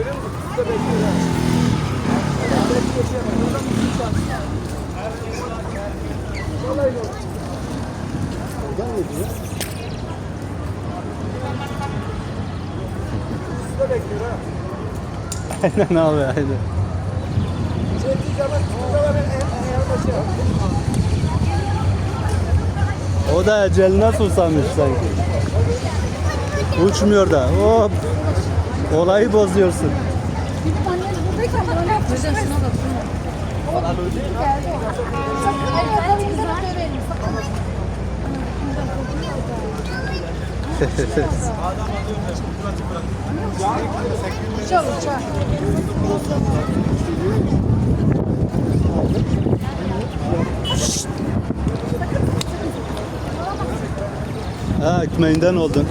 Görüyor musun? Aynen abi aynen. O da ecel nasıl sanmış sanki. Uçmuyor da. Hop. Olayı bozuyorsun. Ha ekmeğinden oldun.